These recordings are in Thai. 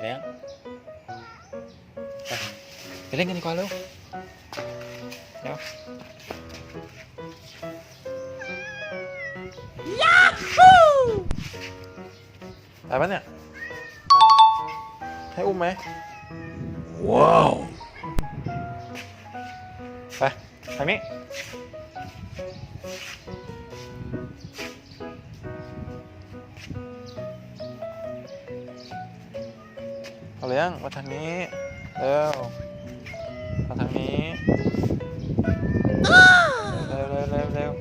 เลี้ยงไปไปเล่นกันดีกว่า เลี้ยงมาทางนี้เร็วมาทางนี้เร็วเร็วเร็วเร็ว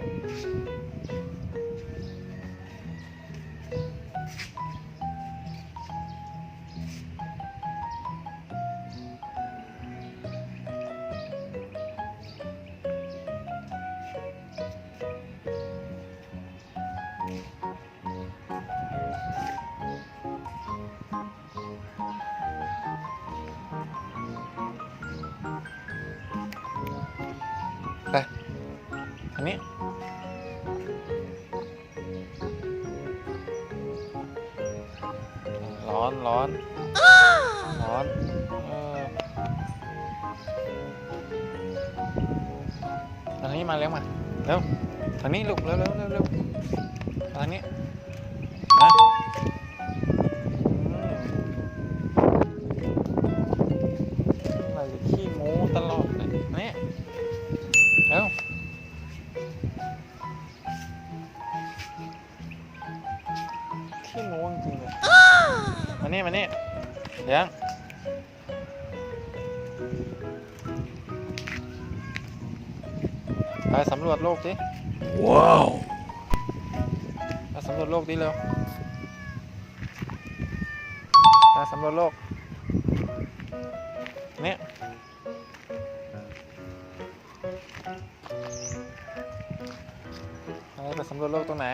อนร้อนร้อนอทางนี้มาเร็วมาเร็วทางนี้ลูกเร็วเร็วเร็วเร็วทางนี้นะอะไรจะขี้โม้ตลอดเลยนี่เร็วขี้โม้จริงเลย มานี่มานี่เลี้ยงไปสำรวจโลกดิว้าวไปสำรวจโลกดิเร็วไปสำรวจโลกเนี่ยไปไปสำรวจโลกตรงไหน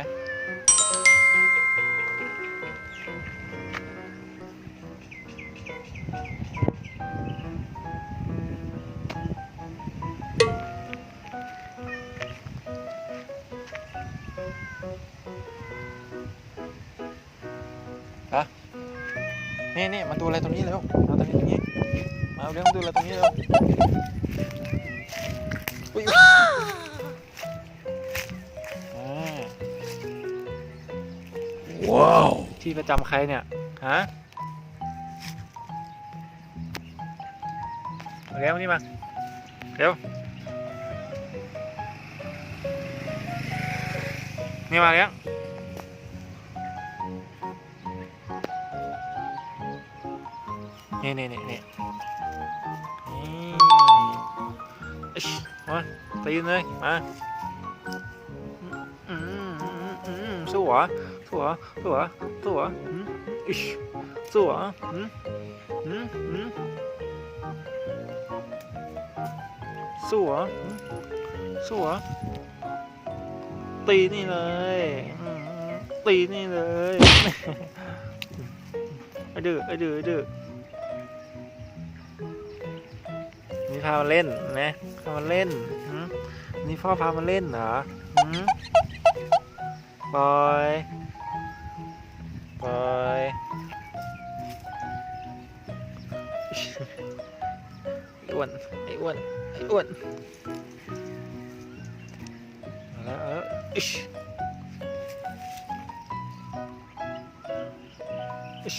นี่นี่มาดูอะไรตรงนี้เร็วมาตรงนี้ตรงนี้ มาเอาเรื่องมาดูอะไรตรงนี้เร็วอุ้ยอุ๊ยอ่าว้าว ที่ประจำใครเนี่ย ฮะมาเร็วนี่มา เร็ว นี่มาเลี้ยงนี่นี่นี่นี่นี่อิ๊ชมาตีนเลยมาอืมอืมอืมสู้หรอสู้หรอสู้หรอสู้หรออืมอิ๊ชสู้หรออืมอืมอืมสู้หรอสู้หรอ ตีนี่เลยอืมตีนี่เลยไอ้ดื้อไอ้ดื้อไอ้ดื้อนี่พามาเล่นนะพามาเล่นหืมนี่พ่อพามาเล่นเหรอหืมบอยบอยไอ้อ้วนไอ้อ้วนไอ้อ้วนเอา แล้วอิชอิช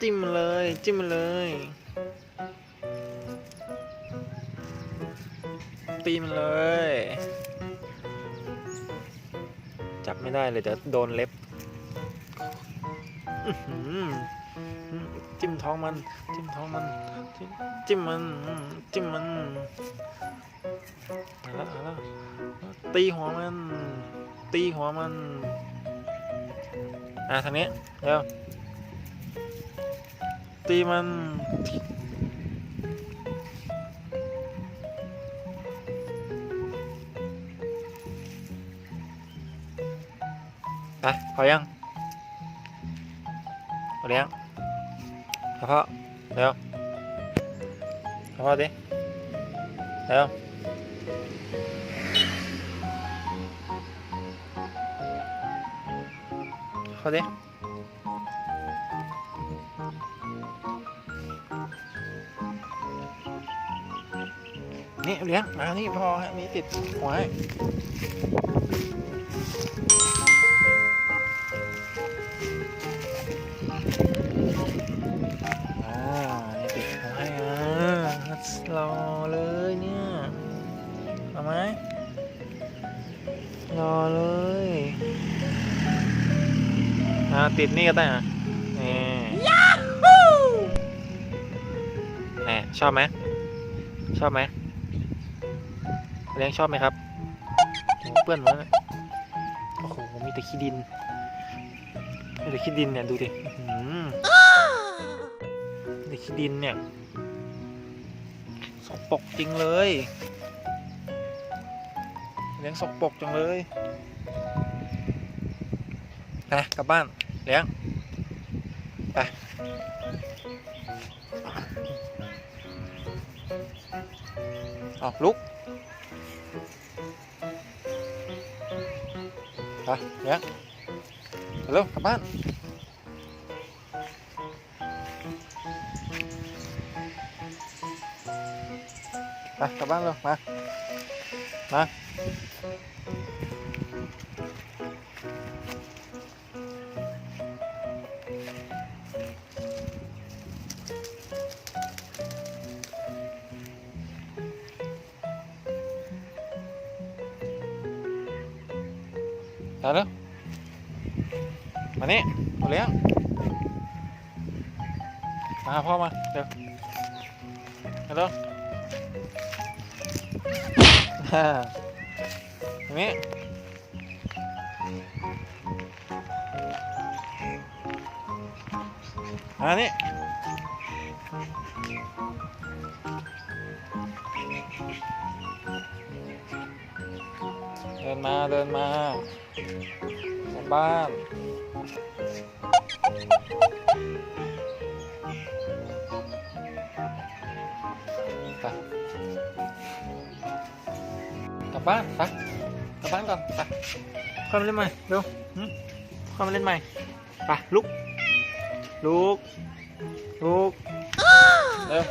จิ้มมันเลย จิ้มมันเลย ตีมันเลย จับไม่ได้เลยเดี๋ยวโดนเล็บ จิ้มท้องมัน จิ้มท้องมัน จิ้มมัน จิ้มมันเอาละเอาละตีหัวมัน ตีหัวมัน อะทางนี้เร็วตีมันไปพอยังเอาเลี้ยง เอาพ่อเร็วเอาพ่อดิเร็วเข้าดินี่เลี้ยงมานี่พอมีติดหัวให้ ติดนี่ก็ได้อะนี่แหมชอบไหมชอบไหมเลี้ยงชอบไหมครับโอ้เปื้อนหมดแล้วเนี่ยโอ้โห มีแต่ขี้ดิน มีแต่ขี้ดินเนี่ย ดูดิอื้อหือมีแต่ขี้ดินเนี่ยสกปรกจริงเลย เลี้ยงสกปรกจังเลยไปกลับบ้าน เลี้ยงไปออกลุกไปเลี้ยงเร็วกลับบ้านไปกลับบ้านเร็วมา มา มาเร็วมานี่มาเลี้ยงมาหาพ่อมาเร็วมาเร็วฮ่าตรงนี้มานี่เดินมา เดินมา กลับบ้านไปกลับบ้านไปกลับบ้านก่อนไปเข้ามาเล่นใหม่เร็วหึเข้ามาเล่นใหม่ไปลุกลุกลุกเร็ว